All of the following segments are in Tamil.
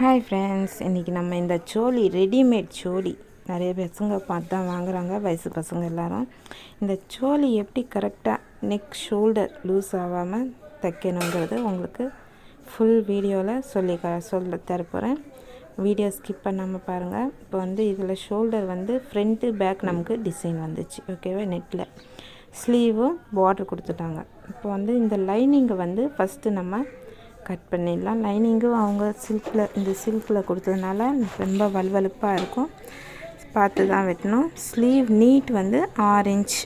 ஹாய் ஃப்ரெண்ட்ஸ் இன்றைக்கி நம்ம இந்த சோழி ரெடிமேட் சோழி நிறைய பசங்க பார்த்து தான் வாங்குகிறாங்க வயசு பசங்க எல்லாரும். இந்த சோழி எப்படி கரெக்டாக நெக் ஷோல்டர் லூஸ் ஆகாமல் தைக்கணுங்கிறது உங்களுக்கு ஃபுல் வீடியோவில் சொல்லி க சொல்ல தரப்போகிறேன் வீடியோ ஸ்கிப் பண்ணாமல் பாருங்கள் இப்போ வந்து இதில் ஷோல்டர் வந்து ஃப்ரண்ட்டு பேக் நமக்கு டிசைன் வந்துச்சு. ஓகேவா நெட்டில் ஸ்லீவும் பார்டர் கொடுத்துட்டாங்க. இப்போ வந்து இந்த லைனிங்கை வந்து ஃபஸ்ட்டு நம்ம கட் பண்ணிடலாம். லைனிங்கும் அவங்க சில்கில் இந்த சில்கில் கொடுத்ததுனால ரொம்ப வலுவலுப்பாக இருக்கும். பார்த்து தான் வெட்டணும். ஸ்லீவ் நீட் வந்து ஆறு இன்ச்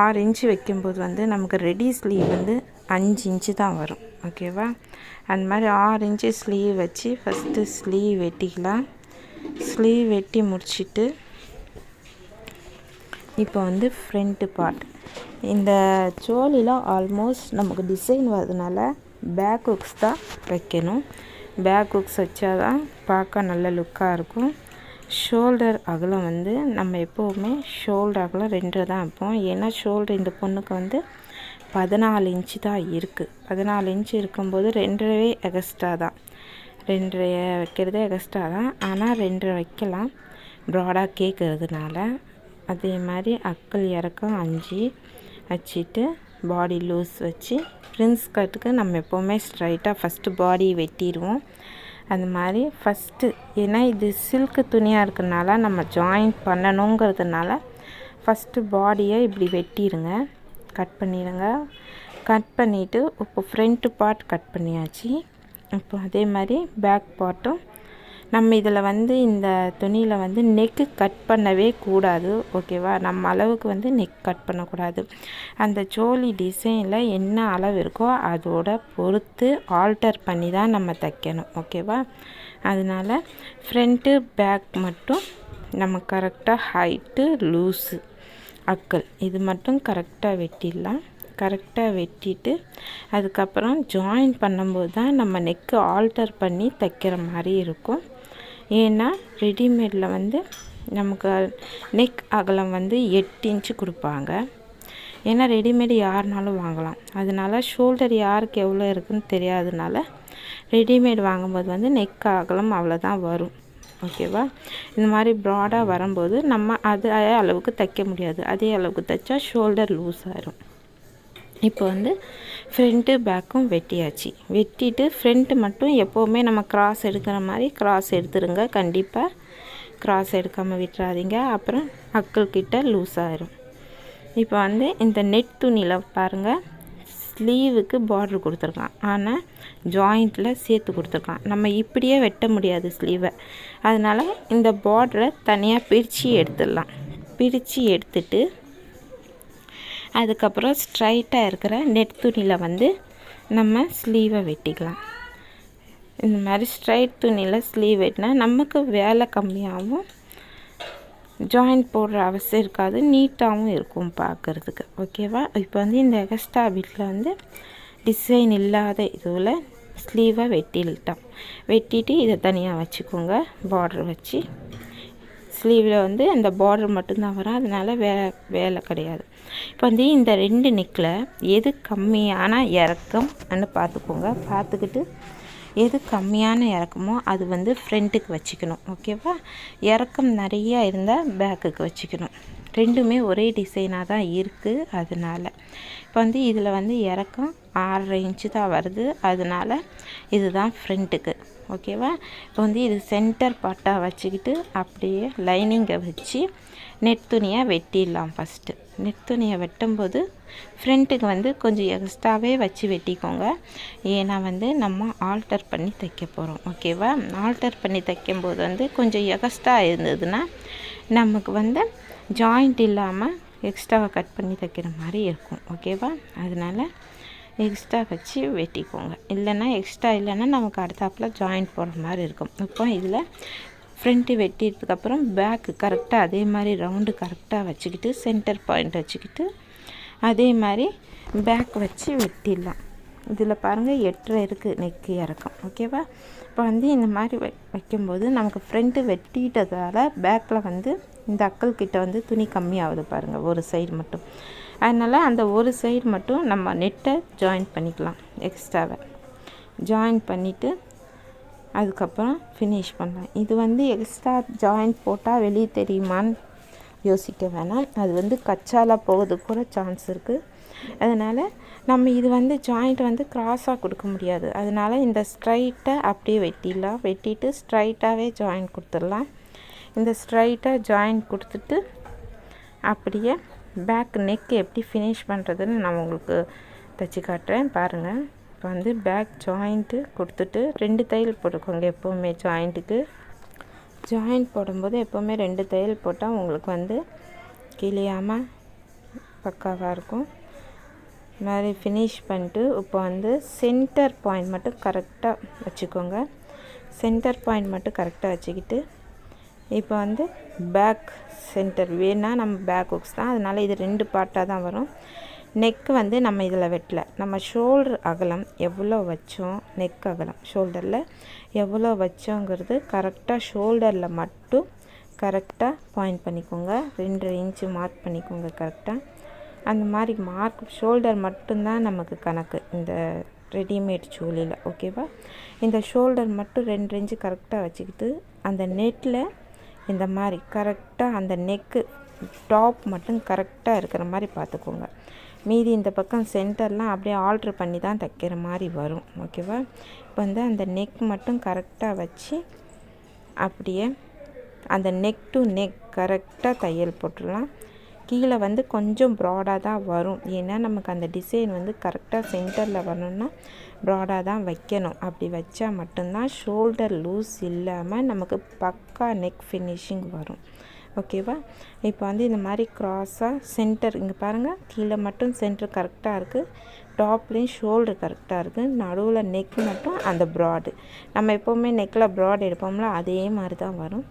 ஆறு இன்ச்சு வைக்கும்போது வந்து நமக்கு ரெடி ஸ்லீவ் வந்து அஞ்சு இன்ச்சு தான் வரும். ஓகேவா அந்த மாதிரி ஆறு இன்ச்சு ஸ்லீவ் வச்சு ஃபஸ்ட்டு ஸ்லீவ் வெட்டிக்கலாம். ஸ்லீவ் வெட்டி முடிச்சுட்டு இப்போ வந்து ஃப்ரண்ட்டு பார்ட் இந்த சோலியில் ஆல்மோஸ்ட் நமக்கு டிசைன் வரதுனால பேக் ஹுக்ஸ் தான் வைக்கணும். பேக் ஹுக்ஸ் வச்சா தான் பார்க்க நல்ல லுக்காக இருக்கும். ஷோல்டர் அகலம் வந்து நம்ம எப்போவுமே ஷோல்டர் அகலம் ரெண்டு தான் வைப்போம். ஏன்னா ஷோல்டர் இந்த பொண்ணுக்கு வந்து பதினாலு இன்ச்சு தான் இருக்குது பதினாலு இன்ச்சு இருக்கும்போது ரெண்டரை எகஸ்ட்ரா தான். ரெண்டரை வைக்கிறது எகஸ்ட்ரா தான். ஆனால் ரெண்டரை வைக்கலாம். ப்ராடாக கேட்குறதுனால அதே மாதிரி அக்கல் இறக்கம் அஞ்சு வச்சுட்டு பாடி லூஸ் வச்சு பிரின்ஸ் கட்டுக்கு நம்ம எப்போவுமே ஸ்ட்ரைட்டாக ஃபஸ்ட்டு பாடி வெட்டிடுவோம். அந்த மாதிரி ஃபஸ்ட்டு ஏன்னா இது சில்க்கு துணியாக இருக்கிறனால நம்ம ஜாயின் பண்ணணுங்கிறதுனால ஃபஸ்ட்டு பாடியை இப்படி வெட்டிடுங்க. கட் பண்ணிடுங்க. கட் பண்ணிவிட்டு இப்போ ஃப்ரண்ட்டு பார்ட் கட் பண்ணியாச்சு. இப்போ அதே மாதிரி பேக் பார்ட்டும் நம்ம இதில் வந்து இந்த துணியில் வந்து நெக்கு கட் பண்ணவே கூடாது ஓகேவா நம்ம அளவுக்கு வந்து நெக் கட் பண்ணக்கூடாது. அந்த சோழி டிசைனில் என்ன அளவு இருக்கோ அதோட பொறுத்து ஆல்டர் பண்ணி தான் நம்ம தைக்கணும் ஓகேவா அதனால் ஃப்ரண்ட்டு பேக் மட்டும் நம்ம கரெக்டாக ஹைட்டு லூஸு அக்கல். இது மட்டும் கரெக்டாக வெட்டிடலாம். கரெக்டாக வெட்டிட்டு அதுக்கப்புறம் ஜாயின் பண்ணும்போது தான் நம்ம நெக்கு ஆல்டர் பண்ணி தைக்கிற மாதிரி இருக்கும். ஏன்னா ரெடிமேடில் வந்து நமக்கு நெக் அகலம் வந்து எட்டு இன்ச்சு கொடுப்பாங்க. ஏன்னா ரெடிமேடு யாருனாலும் வாங்கலாம். அதனால ஷோல்டர் யாருக்கு எவ்வளோ இருக்குதுன்னு தெரியாதனால ரெடிமேட் வாங்கும்போது வந்து நெக் அகலம் அவ்வளோதான் வரும். ஓகேவா? இந்த மாதிரி ப்ராடாக வரும்போது நம்ம அது அளவுக்கு தைக்க முடியாது. அதே அளவுக்கு தைச்சா ஷோல்டர் லூஸ் ஆயிரும். இப்போ வந்து ஃப்ரண்ட்டு பேக்கும் வெட்டியாச்சு. வெட்டிட்டு ஃப்ரண்ட்டு மட்டும் எப்போவுமே நம்ம கிராஸ் எடுக்கிற மாதிரி கிராஸ் எடுத்துருங்க. கண்டிப்பாக கிராஸ் எடுக்காமல் விட்டுறாதீங்க. அப்புறம் அக்கள் கிட்ட லூஸ் ஆயிரும். இப்போ வந்து இந்த நெட் துணியில் பாருங்கள் ஸ்லீவுக்கு பார்ட்ரு கொடுத்துருக்கான் ஆனால் ஜாயிண்ட்டில் சேர்த்து கொடுத்துருக்கான் நம்ம இப்படியே வெட்ட முடியாது ஸ்லீவை அதனால் இந்த பார்டரை தனியாக பிரித்து எடுத்துடலாம். பிரித்து எடுத்துட்டு அதுக்கப்புறம் ஸ்ட்ரைட்டாக இருக்கிற நெட் துணியில் வந்து நம்ம ஸ்லீவை வெட்டிக்கலாம். இந்த மாதிரி ஸ்ட்ரைட் துணியில் ஸ்லீவ் வெட்டினா நமக்கு வேலை கம்மியாகவும் ஜாயிண்ட் போடுற அவசியம் இருக்காது நீட்டாகவும் இருக்கும் பார்க்குறதுக்கு. ஓகேவா இப்போ வந்து இந்த எக்ஸ்ட்ரா பிட்டில் வந்து டிசைன் இல்லாத இதுவில் ஸ்லீவை வெட்டிட்டோம். வெட்டிட்டு இதை தனியாக வச்சுக்கோங்க பார்டர் வச்சு. ஸ்லீவில் வந்து அந்த பார்டர் மட்டும்தான் வரும். அதனால் வே வேலை கிடையாது. இப்போ வந்து இந்த ரெண்டு நெக்கில் எது கம்மியான இறக்கம்னு பார்த்துக்கோங்க பார்த்துக்கிட்டு எது கம்மியான இறக்கமோ அது வந்து ஃப்ரண்ட்டுக்கு வச்சுக்கணும். ஓகேவா இறக்கம் நிறையா இருந்தால் பேக்குக்கு வச்சுக்கணும். ரெண்டுமே ஒரே டிசைனாக தான் இருக்குது அதனால். இப்போ வந்து இதில் வந்து இறக்கம் ஆறரை இன்ச்சு தான் வருது. அதனால் இதுதான் ஃப்ரண்ட்டுக்கு ஓகேவா? இப்போ வந்து இது சென்டர் பார்ட்டாக வச்சுக்கிட்டு அப்படியே லைனிங்கை வச்சு நெட் துணியை வெட்டிடலாம் ஃபஸ்ட்டு நெட் துணியை வெட்டும்போது ஃப்ரண்ட்டுக்கு வந்து கொஞ்சம் எக்ஸ்ட்ராவே வச்சு வெட்டிக்கோங்க. ஏன்னா வந்து நம்ம ஆல்டர் பண்ணி தைக்க போகிறோம் ஓகேவா? ஆல்டர் பண்ணி தைக்கும்போது வந்து கொஞ்சம் எக்ஸ்ட்ரா இருந்ததுன்னா நமக்கு வந்து ஜாயிண்ட் இல்லாமல் எக்ஸ்ட்ராவை கட் பண்ணி தைக்கிற மாதிரி இருக்கும். ஓகேவா? அதனால் எக்ஸ்ட்ரா வச்சு வெட்டிக்கோங்க. இல்லைன்னா எக்ஸ்ட்ரா இல்லைன்னா நமக்கு அடுத்தாப்பில் ஜாயிண்ட் போடுற மாதிரி இருக்கும். இப்போ இதில் ஃப்ரண்ட்டு வெட்டிட்டதுக்கப்புறம் பேக்கு கரெக்டாக அதே மாதிரி ரவுண்டு கரெக்டாக வச்சுக்கிட்டு சென்டர் பாயிண்ட் வச்சுக்கிட்டு அதே மாதிரி பேக் வச்சு வெட்டிடலாம். இதில் பாருங்கள் எட்டரை இருக்குது நெக்கு இறக்கம். ஓகேவா இப்போ வந்து இந்த மாதிரி வை வைக்கும்போது நமக்கு ஃப்ரண்ட்டு வெட்டிட்டதால் பேக்கில் வந்து இந்த அக்கல் கிட்ட வந்து துணி கம்மியாகுது பாருங்கள் ஒரு சைடு மட்டும். அதனால் அந்த ஒரு சைடு மட்டும் நம்ம நெட்டை ஜாயின் பண்ணிக்கலாம் எக்ஸ்ட்ராவை ஜாயின் பண்ணிவிட்டு அதுக்கப்புறம் ஃபினிஷ் பண்ணலாம். இது வந்து எக்ஸ்ட்ரா ஜாயிண்ட் போட்டால் வெளியே தெரியுமான்னு யோசிக்க வேணாம். அது வந்து கச்சால போகிறதுக்கு கூட சான்ஸ் இருக்குது அதனால் நம்ம இது வந்து ஜாயிண்ட் வந்து க்ராஸாக கொடுக்க முடியாது. அதனால் இந்த ஸ்ட்ரைட்டை அப்படியே வெட்டிடலாம். வெட்டிட்டு ஸ்ட்ரைட்டாகவே ஜாயின் கொடுத்துடலாம். இந்த ஸ்ட்ரைட்டாக ஜாயிண்ட் கொடுத்துட்டு அப்படியே பேக் நெக் எப்படி ஃபினிஷ் பண்ணுறதுன்னு நான் உங்களுக்கு தைச்சி காட்டுறேன். பாருங்கள் இப்போ வந்து பேக் ஜாயிண்ட்டு கொடுத்துட்டு ரெண்டு தையல் போட்டுக்கோங்க எப்போவுமே ஜாயிண்ட்டுக்கு ஜாயிண்ட் போடும்போது எப்போவுமே ரெண்டு தையல் போட்டால் உங்களுக்கு வந்து கிளியாமல் பக்காவாக இருக்கும். இது மாதிரி ஃபினிஷ் பண்ணிட்டு இப்போ வந்து சென்டர் பாயிண்ட் மட்டும் கரெக்டாக வச்சுக்கோங்க. சென்டர் பாயிண்ட் மட்டும் கரெக்டாக வச்சுக்கிட்டு இப்போ வந்து பேக் சென்டர் வேணால் நம்ம பேக் ஹுக்ஸ் தான். அதனால் இது ரெண்டு பார்ட்டாக தான் வரும். நெக் வந்து நம்ம இதில் வெட்டல. நம்ம ஷோல்டர் அகலம் எவ்வளோ வச்சோம் நெக் அகலம் ஷோல்டரில் எவ்வளோ வச்சோங்கிறது கரெக்டாக ஷோல்டரில் மட்டும் கரெக்டாக பாயிண்ட் பண்ணிக்கோங்க. ரெண்டு இன்ச்சு மார்க் பண்ணிக்கோங்க கரெக்டாக அந்த மாதிரி மார்க் ஷோல்டர் மட்டும்தான் நமக்கு கணக்கு. இந்த ரெடிமேட் சோலியில் ஓகேவா இந்த ஷோல்டர் மட்டும் ரெண்டு இன்ச்சு கரெக்டாக வச்சுக்கிட்டு அந்த நெட்டில் இந்த மாதிரி கரெக்டாக அந்த நெக்கு டாப் மட்டும் கரெக்டாக இருக்கிற மாதிரி பார்த்துக்கோங்க. மீதி இந்த பக்கம் சென்டர்லாம் அப்படியே ஆல்ட்ரு பண்ணி தான் தைக்கிற மாதிரி வரும். ஓகேவா இப்போ வந்து அந்த நெக் மட்டும் கரெக்டாக வச்சு அப்படியே அந்த நெக் டு நெக் கரெக்டாக தையல் போட்டுடலாம். கீழே வந்து கொஞ்சம் ப்ராடாக தான் வரும். ஏன்னா நமக்கு அந்த டிசைன் வந்து கரெக்டாக சென்டரில் வரணும்னா ப்ராடாக தான் வைக்கணும். அப்படி வச்சா மட்டும்தான் ஷோல்டர் லூஸ் இல்லாமல் நமக்கு பக் பக்கா நெக் ஃபினிஷிங் வரும். ஓகேவா இப்போ வந்து இந்த மாதிரி க்ராஸாக சென்டர் இங்கே பாருங்கள் கீழே மட்டும் சென்டர் கரெக்டாக இருக்குது டாப்லேயும் ஷோல்டர் கரெக்டாக இருக்குது நடுவில் நெக் மட்டும் அந்த ப்ராடு நம்ம எப்போவுமே நெக்கில் ப்ராட் எடுப்போம்ல அதே மாதிரி தான் வரும்.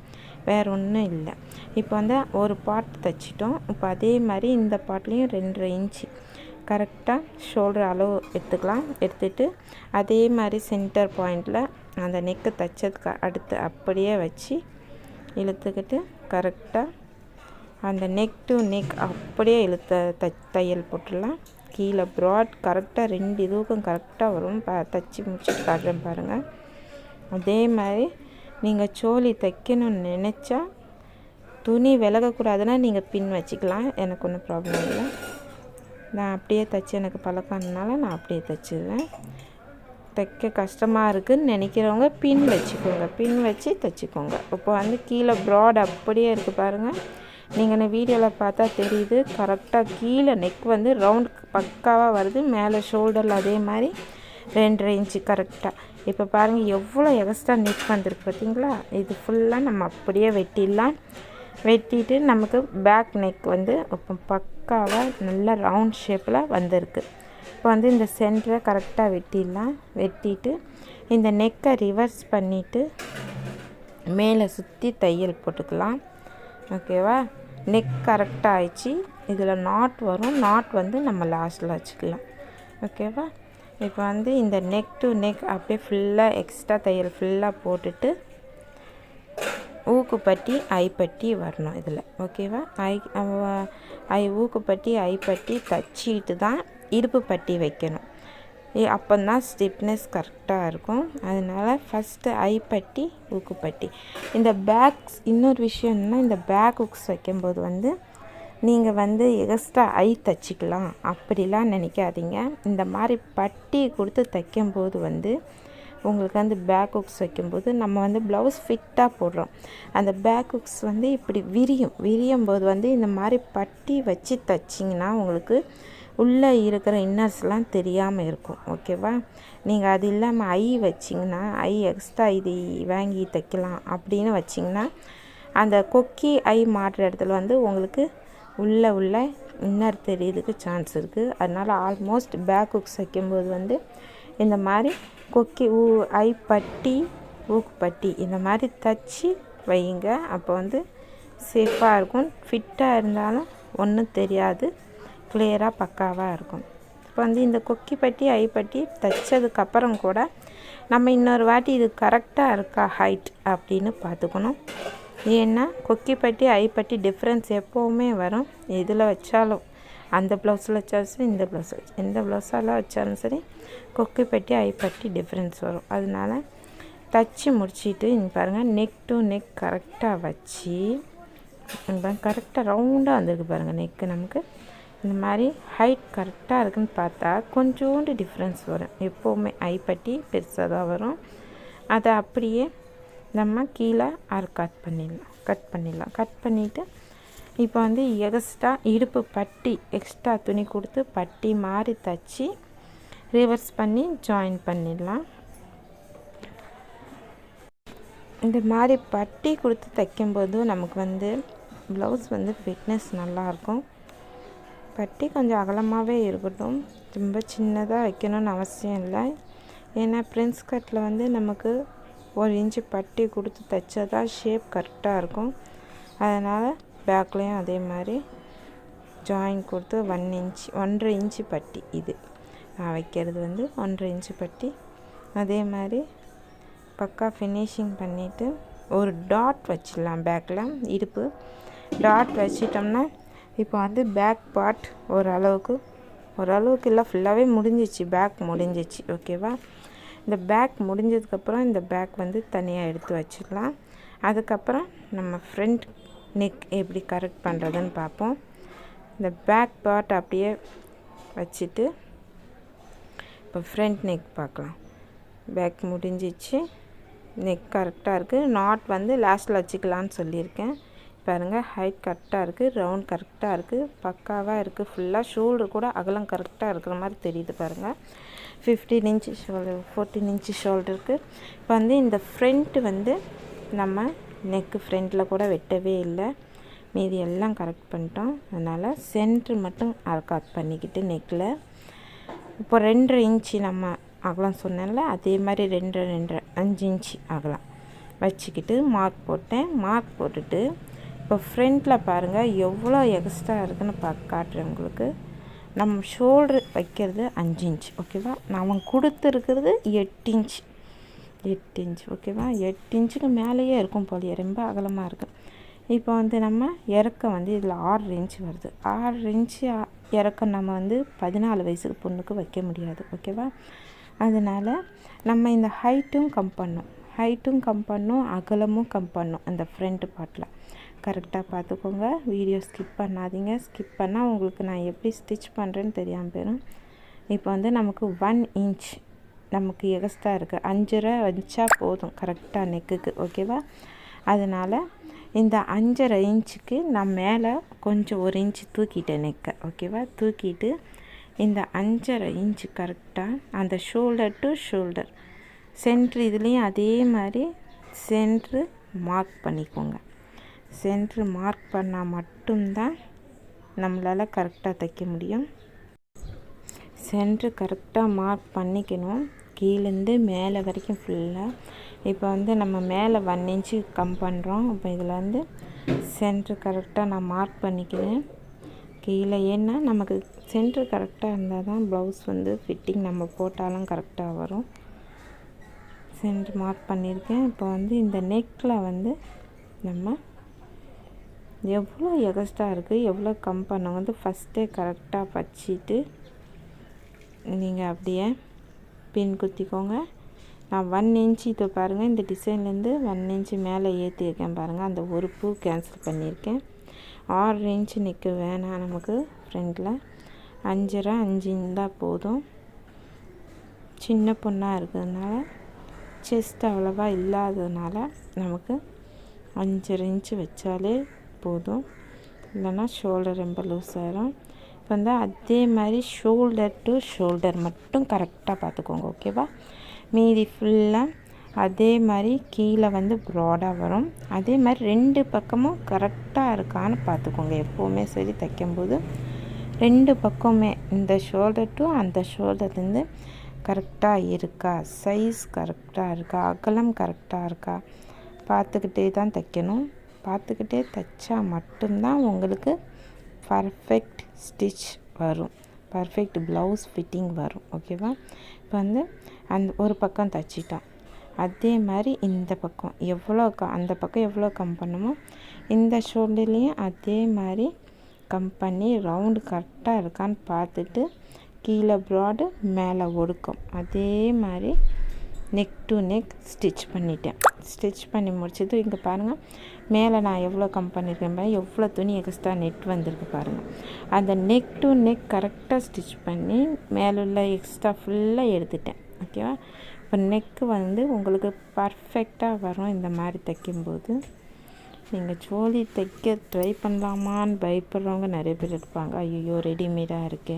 வேறு ஒன்றும் இல்லை. இப்போ வந்து ஒரு பாட் தைச்சிட்டோம். இப்போ அதே மாதிரி இந்த பாட்லேயும் ரெண்டரை இன்ச்சு கரெக்டாக ஷோல்டர் அளவு எடுத்துக்கலாம். எடுத்துகிட்டு அதே மாதிரி சென்டர் பாயிண்டில் அந்த நெக்கு தைச்சதுக்கு அடுத்து அப்படியே வச்சு இழுத்துக்கிட்டு கரெக்டாக அந்த நெக் டு நெக் அப்படியே இழுத்த த தையல் போட்டுடலாம். கீழே ப்ராட் கரெக்டாக ரெண்டு இதுக்கும் கரெக்டாக வரும். ப தைச்சி முடிச்சுட்டு காட்டுறேன் பாருங்கள் அதே மாதிரி நீங்கள் சோழி தைக்கணும்னு நினச்சா துணி விலகக்கூடாதுன்னா நீங்கள் பின் வச்சுக்கலாம். எனக்கு ஒன்றும் ப்ராப்ளம் இல்லை. நான் அப்படியே தைச்சி எனக்கு பழக்கம்னால நான் அப்படியே தைச்சிடுவேன் தைக்க கஷ்டமாக இருக்குதுன்னு நினைக்கிறவங்க பின் வச்சுக்கோங்க. பின் வச்சு தைச்சிக்கோங்க. இப்போ வந்து கீழே ப்ராட் அப்படியே இருக்குது பாருங்கள் நீங்கள் இந்த வீடியோவில் பார்த்தா தெரியுது. கரெக்டாக கீழே நெக் வந்து ரவுண்ட் பக்காவாக வருது. மேலே ஷோல்டரில் அதே மாதிரி ரெண்டரை இன்ச்சு கரெக்டாக இப்போ பாருங்கள் எவ்வளோ எக்ஸ்ட்ரா நெக் வந்திருக்கு பார்த்தீங்களா? இது ஃபுல்லாக நம்ம அப்படியே வெட்டிடலாம். வெட்டிட்டு நமக்கு பேக் நெக் வந்து இப்போ பக்காவாக நல்ல ரவுண்ட் ஷேப்பில் வந்திருக்கு. இப்போ வந்து இந்த சென்டரை கரெக்டாக வெட்டிடலாம். வெட்டிட்டு இந்த நெக்கை ரிவர்ஸ் பண்ணிவிட்டு மேலே சுற்றி தையல் போட்டுக்கலாம். ஓகேவா நெக் கரெக்டாக ஆயிடுச்சு. இதில் நாட் வரும். நாட் வந்து நம்ம லாஸ்ட்டில் வச்சுக்கலாம். ஓகேவா இப்போ வந்து இந்த நெக் டு நெக் அப்படியே ஃபுல்லாக எக்ஸ்ட்ரா தையல் ஃபுல்லாக போட்டுட்டு ஊக்குப்பட்டி ஐப்பட்டி வரணும் இதில். ஓகேவா ஐ ஐ ஊக்குப்பட்டி ஐப்பட்டி தச்சிட்டு தான் இடுப்பு பட்டி வைக்கணும். அப்போந்தான் ஸ்டிப்னஸ் கரெக்டாக இருக்கும். அதனால் ஃபஸ்ட்டு ஐப்பட்டி ஊக்குப்பட்டி இந்த பேக்ஸ் இன்னொரு விஷயம்னா இந்த பேக் ஹுக்ஸ் வைக்கும்போது வந்து நீங்கள் வந்து எக்ஸ்ட்ரா ஐ தைச்சிக்கலாம். அப்படிலாம் நினைக்காதீங்க. இந்த மாதிரி பட்டி கொடுத்து தைக்கும்போது வந்து உங்களுக்கு வந்து பேக் ஹுக்ஸ் வைக்கும்போது நம்ம வந்து ப்ளவுஸ் ஃபிட்டாக போடுறோம். அந்த பேக் ஹுக்ஸ் வந்து இப்படி விரியும். விரியும் போது வந்து இந்த மாதிரி பட்டி வச்சு தைச்சிங்கன்னா உங்களுக்கு உள்ளே இருக்கிற இன்னர்ஸ்லாம் தெரியாமல் இருக்கும் ஓகேவா? நீங்கள் அது இல்லாமல் ஐ வச்சிங்கன்னா ஐ எக்ஸ்ட்ரா இது வாங்கி தைக்கலாம் அப்படின்னு வச்சிங்கன்னா அந்த கொக்கி ஐ மாட்டுற இடத்துல வந்து உங்களுக்கு உள்ளே உள்ள இன்னர் தெரியறதுக்கு சான்ஸ் இருக்குது அதனால் ஆல்மோஸ்ட் பேக் ஹுக்ஸ் வைக்கும்போது வந்து இந்த மாதிரி கொக்கி ஊ ஐ பட்டி ஊக்கு பட்டி இந்த மாதிரி தைச்சி வையுங்க. அப்போ வந்து சேஃபாக இருக்கும். ஃபிட்டாக இருந்தாலும் ஒன்றும் தெரியாது. கிளியராக பக்காவாக இருக்கும். இப்போ வந்து இந்த கொக்கி பட்டி ஐ பட்டி தைச்சதுக்கப்புறம் கூட நம்ம இன்னொரு வாட்டி இது கரெக்டாக இருக்கா ஹைட் அப்படின்னு பார்த்துக்கணும். ஏன்னா கொக்கி பட்டி ஐ பட்டி டிஃப்ரென்ஸ் எப்போவுமே வரும். எதில் வச்சாலும் அந்த ப்ளவுஸில் வச்சாலும் சரி இந்த ப்ளவுஸ் எந்த ப்ளவுஸால் வச்சாலும் சரி கொக்கி பட்டி ஐ பட்டி டிஃப்ரென்ஸ் வரும். அதனால தச்சு முடிச்சுட்டு நீங்கள் பாருங்கள் நெக் டு நெக் கரெக்டாக வச்சு கரெக்டாக ரவுண்டாக வந்திருக்கு பாருங்கள் நெக்கு நமக்கு. இந்த மாதிரி ஹைட் கரெக்டாக இருக்குன்னு பார்த்தா கொஞ்சோண்டு டிஃப்ரென்ஸ் வரும். எப்போவுமே ஐப்பட்டி பெருசாக தான் வரும். அதை அப்படியே நம்ம கீழே ஆறு கட் பண்ணிடலாம். கட் பண்ணிடலாம். கட் பண்ணிவிட்டு இப்போ வந்து எக்ஸ்ட்ரா இடுப்பு பட்டி எக்ஸ்ட்ரா துணி கொடுத்து பட்டி மாதிரி தச்சு ரிவர்ஸ் பண்ணி ஜாயின் பண்ணிடலாம். இந்த மாதிரி பட்டி கொடுத்து தைக்கும்போது நமக்கு வந்து ப்ளவுஸ் வந்து ஃபிட்னஸ் நல்லாயிருக்கும் பட்டி கொஞ்சம் அகலமாகவே இருக்கட்டும். ரொம்ப சின்னதாக வைக்கணும்னு அவசியம் இல்லை. ஏன்னா பிரின்ஸ் கட்டில் வந்து நமக்கு ஒரு இன்ச்சு பட்டி கொடுத்து தைச்சா தான் ஷேப் கரெக்டாக இருக்கும். அதனால் பேக்லேயும் அதே மாதிரி ஜாயின் கொடுத்து ஒன் இன்ச் ஒன்றரை இன்ச்சு பட்டி இது. நான் வைக்கிறது வந்து ஒன்றரை இன்ச்சு பட்டி. அதே மாதிரி பக்கா ஃபினிஷிங் பண்ணிவிட்டு ஒரு டாட் வச்சிடலாம் பேக்கில் இடுப்பு. டாட் வச்சிட்டோம்னா இப்போ வந்து பேக் பார்ட் ஓரளவுக்கு ஓரளவுக்கு இல்லை ஃபுல்லாகவே முடிஞ்சிச்சு. பேக் முடிஞ்சிச்சு ஓகேவா இந்த பேக் முடிஞ்சதுக்கப்புறம் இந்த பேக் வந்து தனியாக எடுத்து வச்சிடலாம். அதுக்கப்புறம் நம்ம ஃப்ரண்ட் நெக் எப்படி கரெக்ட் பண்ணுறதுன்னு பார்ப்போம். இந்த பேக் பார்ட் அப்படியே வச்சுட்டு இப்போ ஃப்ரண்ட் நெக் பார்க்கலாம். பேக் முடிஞ்சிச்சு. நெக் கரெக்டாக இருக்குது நாட் வந்து லாஸ்ட்டில் வச்சுக்கலான்னு சொல்லியிருக்கேன். பாருங்கள் ஹைட் கரெக்டாக இருக்குது ரவுண்ட் கரெக்டாக இருக்குது பக்காவாக இருக்குது ஃபுல்லாக ஷோல்டர் கூட அகலம் கரெக்டாக இருக்கிற மாதிரி தெரியுது பாருங்கள் fifteen inch shoulder fourteen inch ஷோல்டருக்கு இப்போ வந்து இந்த ஃப்ரண்ட்டு வந்து நம்ம நெக்கு ஃப்ரண்ட்டில் கூட வெட்டவே இல்லை. மீதி எல்லாம் கரெக்ட் பண்ணிட்டோம். அதனால் சென்ட்ரு மட்டும் கட் பண்ணிக்கிட்டு நெக்கில் இப்போ ரெண்டரை இன்ச்சு நம்ம அகலம் சொன்னேன்ல அதே மாதிரி ரெண்டரை ரெண்டரை அஞ்சு இன்ச்சு அகலம் வச்சுக்கிட்டு மார்க் போட்டேன். மார்க் போட்டுட்டு இப்போ ஃப்ரண்ட்டில் பாருங்கள் எவ்வளோ எக்ஸ்ட்ரா இருக்குதுன்னு பார்க்க காட்டுறேன் உங்களுக்கு. நம்ம ஷோல்ட்ரு வைக்கிறது அஞ்சு இன்ச் ஓகேவா நம்ம கொடுத்துருக்கிறது எட்டு இன்ச் எட்டு இன்ச் ஓகேவா எட்டு இன்ச்சுக்கு மேலேயே இருக்கும் போலியே ரொம்ப அகலமாக இருக்குது இப்போ வந்து நம்ம இறக்கம் வந்து இதில் ஆறு இன்ச் வருது. ஆறு இன்ச்சு இறக்கம் நம்ம வந்து பதினாலு வயசுக்கு பொண்ணுக்கு வைக்க முடியாது ஓகேவா அதனால் நம்ம இந்த ஹைட்டும் கம் பண்ணும். ஹைட்டும் கம் பண்ணும் அகலமும் கம் பண்ணும் அந்த ஃப்ரண்ட் பார்ட்டில் கரெக்டாக பார்த்துக்கோங்க. வீடியோ ஸ்கிப் பண்ணாதீங்க. ஸ்கிப் பண்ணால் உங்களுக்கு நான் எப்படி ஸ்டிச் பண்ணுறேன்னு தெரியாமல் போயிடும். இப்போ வந்து நமக்கு ஒன் இன்ச் நமக்கு எகஸ்ட்ரா இருக்குது அஞ்சரை வச்சா போதும். கரெக்டாக நெக்குக்கு ஓகேவா அதனால் இந்த அஞ்சரை இன்ச்சுக்கு நான் மேலே கொஞ்சம் ஒரு இன்ச்சு தூக்கிட்டேன் நெக்கை ஓகேவா தூக்கிட்டு இந்த அஞ்சரை இன்ச்சு கரெக்டாக அந்த ஷோல்டர் டு ஷோல்டர் சென்ட்ரு இதுலேயும் அதே மாதிரி சென்ட்ரு மார்க் பண்ணிக்கோங்க. சென்ட்ரு மார்க் பண்ணால் மட்டும்தான் நம்மளால் கரெக்டாக தைக்க முடியும். சென்ட்ரு கரெக்டாக மார்க் பண்ணிக்கணும். கீழேருந்து மேலே வரைக்கும் ஃபுல்லாக இப்போ வந்து நம்ம மேலே ஒன் இன்ச்சு கம் பண்ணுறோம் இப்போ இதில் வந்து சென்ட்ரு கரெக்டாக நான் மார்க் பண்ணிக்கிறேன். கீழே ஏன்னா நமக்கு சென்ட்ரு கரெக்டாக இருந்தால் தான் ப்ளவுஸ் வந்து ஃபிட்டிங் நம்ம போட்டாலும் கரெக்டாக வரும். சென்ட்ரு மார்க் பண்ணியிருக்கேன். இப்போ வந்து இந்த நெக்கில் வந்து நம்ம எவ்வளோ எகஸ்ட்டாக இருக்குது எவ்வளோ கம் பண்ண வந்து ஃபஸ்ட்டே கரெக்டாக பச்சிட்டு நீங்கள் அப்படியே பின் குத்திக்கோங்க. நான் ஒன் இன்ச்சு இது பாருங்கள் இந்த டிசைன்லேருந்து ஒன் இன்ச்சு மேலே ஏற்றிருக்கேன் பாருங்கள் அந்த ஒரு பூ கேன்சல் பண்ணியிருக்கேன். ஆறு இன்ச்சு நிற்க வேணாம் நமக்கு ஃப்ரண்டில் அஞ்சரை அஞ்சு இருந்தால் போதும். சின்ன பொண்ணாக இருக்கிறதுனால செஸ்ட் அவ்வளோவா இல்லாததுனால நமக்கு அஞ்சரை இன்ச்சு வச்சாலே போதும். இல்லைன்னா ஷோல்டர் ரொம்ப லூஸ் ஆகிடும் இப்போ வந்து அதே மாதிரி ஷோல்டர் டு ஷோல்டர் மட்டும் கரெக்டாக பார்த்துக்கோங்க ஓகேவா மீதி ஃபுல்லாக அதே மாதிரி கீழே வந்து ப்ராடாக வரும். அதே மாதிரி ரெண்டு பக்கமும் கரெக்டாக இருக்கான்னு பார்த்துக்கோங்க எப்போவுமே சரி தைக்கும்போது. ரெண்டு பக்கமே இந்த ஷோல்டர் டு அந்த ஷோல்டர்லேருந்து கரெக்டாக இருக்கா? சைஸ் கரெக்டாக இருக்கா? அகலம் கரெக்டாக இருக்கா? பார்த்துக்கிட்டே தான் தைக்கணும். பார்த்துக்கிட்டே தைச்சா மட்டும்தான் உங்களுக்கு பர்ஃபெக்ட் ஸ்டிச் வரும். பர்ஃபெக்ட் ப்ளவுஸ் ஃபிட்டிங் வரும். ஓகேவா இப்போ வந்து அந்த ஒரு பக்கம் தைச்சிட்டோம். அதே மாதிரி இந்த பக்கம் எவ்வளோ க அந்த பக்கம் எவ்வளோ கம் பண்ணுமோ இந்த ஷோல்டர்லேயும் அதே மாதிரி கம் பண்ணி ரவுண்டு கரெக்டாக இருக்கான்னு பார்த்துட்டு கீழே ப்ராடு மேலே ஒடுக்கும். அதே மாதிரி நெக் டு நெக் ஸ்டிச் பண்ணிட்டேன். ஸ்டிச் பண்ணி முடிச்சது இங்கே பாருங்கள் மேலே நான் எவ்வளோ கம் பண்ணியிருக்கேன் எவ்வளோ துணி எக்ஸ்ட்ரா நெட் வந்திருக்கு பாருங்கள் அந்த நெக் டு நெக் கரெக்டாக ஸ்டிச் பண்ணி மேலே உள்ள எக்ஸ்ட்ரா ஃபுல்லாக எடுத்துட்டேன் ஓகேவா இப்போ நெக்கு வந்து உங்களுக்கு பர்ஃபெக்டாக வரும் இந்த மாதிரி தைக்கும்போது. நீங்கள் சோழி தைக்க ட்ரை பண்ணலாமான்னு பயப்படுறவங்க நிறைய பேர் இருப்பாங்க. ஐயோ ரெடிமேடாக இருக்கே.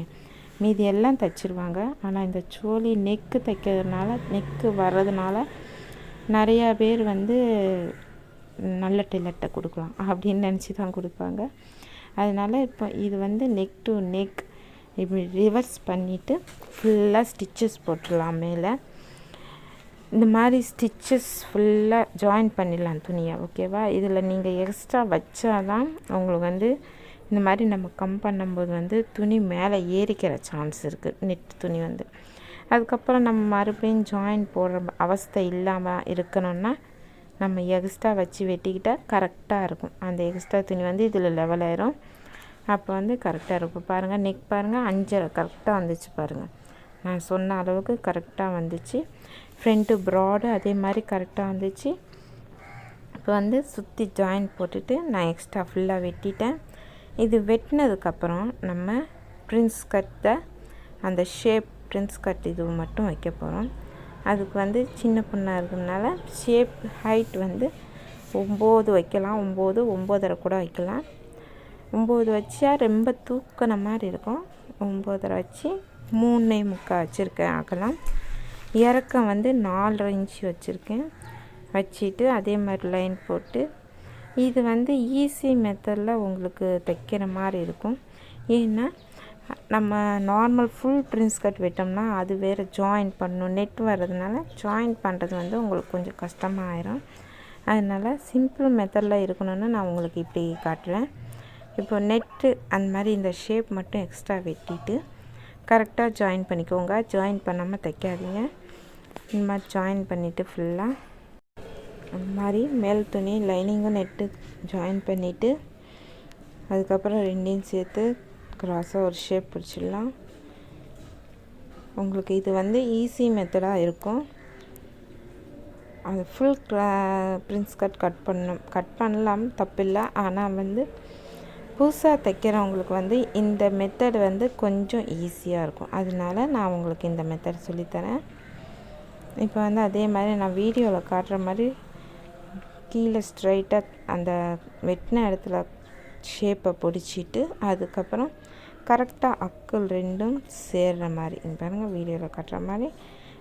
மீதி எல்லாம் தைச்சிருவாங்க. ஆனால் இந்த சோழி நெக்கு தைக்கிறதுனால நெக்கு வர்றதுனால நிறையா பேர் வந்து நல்ல டெய்லர்கிட்ட கொடுக்கலாம் அப்படின்னு நினச்சி தான் கொடுப்பாங்க. அதனால் இப்போ இது வந்து நெக் டு நெக் இப்படி ரிவர்ஸ் பண்ணிவிட்டு ஃபுல்லாக ஸ்டிச்சஸ் போட்டுடலாம் மேலே. இந்த மாதிரி ஸ்டிச்சஸ் ஃபுல்லாக ஜாயின் பண்ணிடலாம் துணியை ஓகேவா இதில் நீங்கள் எக்ஸ்ட்ரா வச்சாதான் உங்களுக்கு வந்து இந்த மாதிரி நம்ம கம் பண்ணும்போது வந்து துணி மேலே ஏறிக்கிற சான்ஸ் இருக்குது நெட் துணி வந்து. அதுக்கப்புறம் நம்ம மறுபடியும் ஜாயின் போடுற அவஸ்தை இல்லாமல் இருக்கணும்னா நம்ம எக்ஸ்ட்ரா வச்சு வெட்டிக்கிட்டால் கரெக்டாக இருக்கும். அந்த எக்ஸ்ட்ரா துணி வந்து இதில் லெவல் ஆயிரும். அப்போ வந்து கரெக்டாக இருக்கும். பாருங்கள் நெக் பாருங்கள் அஞ்சரை கரெக்டாக வந்துச்சு பாருங்கள் நான் சொன்ன அளவுக்கு கரெக்டாக வந்துச்சு. ஃப்ரண்ட்டு ப்ராடு அதே மாதிரி கரெக்டாக வந்துச்சு. இப்போ வந்து சுற்றி ஜாயின் போட்டுட்டு நான் எக்ஸ்ட்ரா ஃபுல்லாக வெட்டிட்டேன். இது வெட்டினதுக்கப்புறம் நம்ம ப்ரின்ஸ் கட்டை அந்த ஷேப் ப்ரின்ஸ் கட் இது மட்டும் வைக்க போகிறோம் அதுக்கு வந்து சின்ன பொண்ணாக இருக்கிறதுனால ஷேப் ஹைட் வந்து ஒம்பது வைக்கலாம். ஒம்பது ஒம்போதரை கூட வைக்கலாம். ஒம்பது வச்சா ரொம்ப தூக்கின மாதிரி இருக்கும். ஒம்போதரை வச்சு மூணே முக்கால் வச்சுருக்கேன் அகலம். இறக்கம் வந்து நாலரை இன்ச்சு வச்சுருக்கேன். வச்சுட்டு அதே மாதிரி லைன் போட்டு இது வந்து ஈஸி மெத்தடில் உங்களுக்கு தைக்கிற மாதிரி இருக்கும். ஏன்னா நம்ம நார்மல் ஃபுல் பிரின்ஸ் கட் விட்டோம்னா அது வேறு ஜாயின் பண்ணணும் நெட் வர்றதுனால ஜாயின் பண்ணுறது வந்து உங்களுக்கு கொஞ்சம் கஷ்டமாக ஆயிரும் அதனால் சிம்பிள் மெத்தடில் இருக்கணும்னு நான் உங்களுக்கு இப்படி காட்டுறேன். இப்போ நெட்டு அந்த மாதிரி இந்த ஷேப் மட்டும் எக்ஸ்ட்ரா வெட்டிட்டு கரெக்டாக ஜாயின் பண்ணிக்கோங்க. ஜாயின் பண்ணாமல் தைக்காதீங்க. இந்த மாதிரி ஜாயின் பண்ணிவிட்டு ஃபுல்லாக அந்த மாதிரி மேல் துணி லைனிங்கும் நெட்டு ஜாயின் பண்ணிவிட்டு அதுக்கப்புறம் ரெண்டையும் சேர்த்து க்ராஸாக ஒரு ஷேப் பிடிச்சிடலாம். உங்களுக்கு இது வந்து ஈஸி மெத்தடாக இருக்கும். அது ஃபுல் ப்ரின்ஸ் கட் கட் பண்ணும் கட் பண்ணலாம் தப்பில்லை. ஆனால் வந்து புதுசாக தைக்கிறவங்களுக்கு வந்து இந்த மெத்தட் வந்து கொஞ்சம் ஈஸியாக இருக்கும். அதனால நான் உங்களுக்கு இந்த மெத்தட் சொல்லித்தரேன். இப்போ வந்து அதே மாதிரி நான் வீடியோவில் காட்டுற மாதிரி கீழே ஸ்ட்ரைட்டாக அந்த வெட்டின இடத்துல ஷேப்பை பிடிச்சிட்டு அதுக்கப்புறம் கரெக்டாக அக்குள் ரெண்டும் சேர்கிற மாதிரி இங்கே பாருங்கள் வீடியோவில் கட்டுற மாதிரி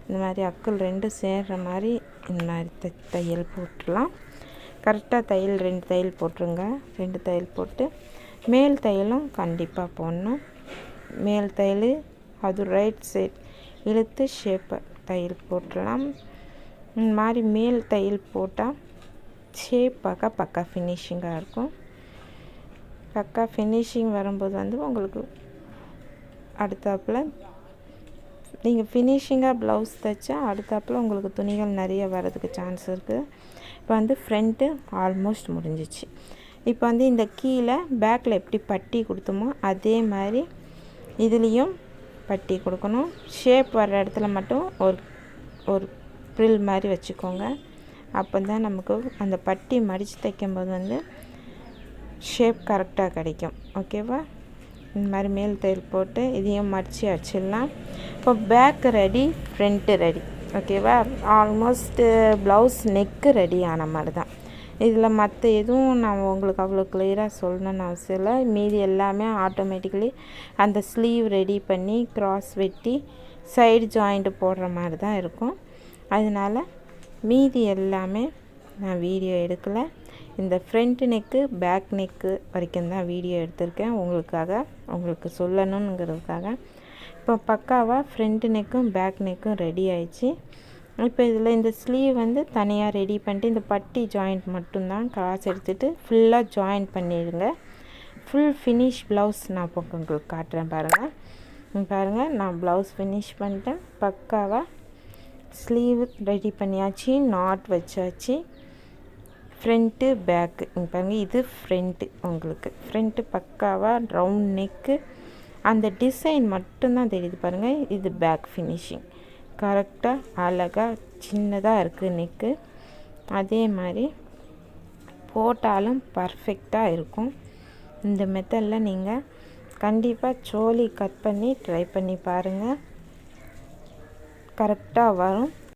இந்த மாதிரி அக்குள் ரெண்டும் சேர்கிற மாதிரி இந்த மாதிரி த தையல் போட்டுடலாம். கரெக்டாக தையல் ரெண்டு தையல் போட்டுருங்க. ரெண்டு தையல் போட்டு மேல் தையலும் கண்டிப்பாக போடணும். மேல் தையல் அது ரைட் சைட் இழுத்து ஷேப்பை தையல் போட்டுடலாம். இந்த மாதிரி மேல் தையல் போட்டால் ஷேப் பார்க்க பக்கா ஃபினிஷிங்காக இருக்கும். பக்கா ஃபினிஷிங் வரும்போது வந்து உங்களுக்கு அடுத்தாப்பில் நீங்கள் ஃபினிஷிங்காக ப்ளவுஸ் தைச்சா அடுத்தாப்பில் உங்களுக்கு துணிகள் நிறைய வரதுக்கு சான்ஸ் இருக்குது இப்போ வந்து ஃப்ரண்ட்டு ஆல்மோஸ்ட் முடிஞ்சிச்சு. இப்போ வந்து இந்த கீழே பேக்கில் எப்படி பட்டி கொடுத்தோமோ அதே மாதிரி இதுலேயும் பட்டி கொடுக்கணும். ஷேப் வர்ற இடத்துல மட்டும் ஒரு ஒரு ப்ரில் மாதிரி வச்சுக்கோங்க. அப்போ தான் நமக்கு அந்த பட்டி மடித்து தைக்கும்போது வந்து ஷேப் கரெக்டாக கிடைக்கும். ஓகேவா இந்த மாதிரி மேல் தையல் போட்டு இதையும் மடித்து அடிச்சிடலாம் இப்போ பேக்கு ரெடி ஃப்ரண்ட்டு ரெடி ஓகேவா ஆல்மோஸ்ட்டு ப்ளவுஸ் நெக்கு ரெடி ஆன மாதிரி தான். இதில் மற்ற எதுவும் நான் உங்களுக்கு அவ்வளோ கிளியராக சொல்லணும்னு அவசியம் இல்லை. மீதி எல்லாமே ஆட்டோமேட்டிக்கலி அந்த ஸ்லீவ் ரெடி பண்ணி க்ராஸ் வெட்டி சைடு ஜாயிண்ட்டு போடுற மாதிரி தான் இருக்கும். அதனால் மீதி எல்லாமே நான் வீடியோ எடுக்கலை. இந்த ஃப்ரண்ட் நெக்கு பேக் நெக்கு வரைக்கும் தான் வீடியோ எடுத்திருக்கேன். உங்களுக்காக உங்களுக்கு சொல்லணுங்கிறதுக்காக இப்போ பக்காவாக ஃப்ரண்ட் நெக்கும் பேக் நெக்கும் ரெடி ஆயிடுச்சு. இப்போ இதில் இந்த ஸ்லீவ் வந்து தனியாக ரெடி பண்ணிட்டு இந்த பட்டி ஜாயிண்ட் மட்டும்தான் காசு எடுத்துகிட்டு ஃபுல்லாக ஜாயின் பண்ணிடுங்க. ஃபுல் ஃபினிஷ் ப்ளவுஸ் நான் இப்போ உங்களுக்கு காட்டுறேன் பாருங்கள் பாருங்கள் நான் ப்ளவுஸ் ஃபினிஷ் பண்ணிட்டேன். பக்காவாக ஸ்லீவ் ரெடி பண்ணியாச்சு நாட் வச்சாச்சு. ஃப்ரண்ட்டு பேக்கு இங்கே பாருங்கள் இது ஃப்ரண்ட்டு உங்களுக்கு. ஃப்ரண்ட்டு பக்காவாக ரவுண்ட் நெக்கு அந்த டிசைன் மட்டும்தான் தெரியுது பாருங்கள் இது பேக் ஃபினிஷிங் கரெக்டாக அழகாக சின்னதாக இருக்குது நெக்கு அதே மாதிரி போட்டாலும் பர்ஃபெக்டாக இருக்கும். இந்த மெத்தடில் நீங்கள் கண்டிப்பாக சோலி கட் பண்ணி ட்ரை பண்ணி பாருங்கள் கரெக்டாக வரும்.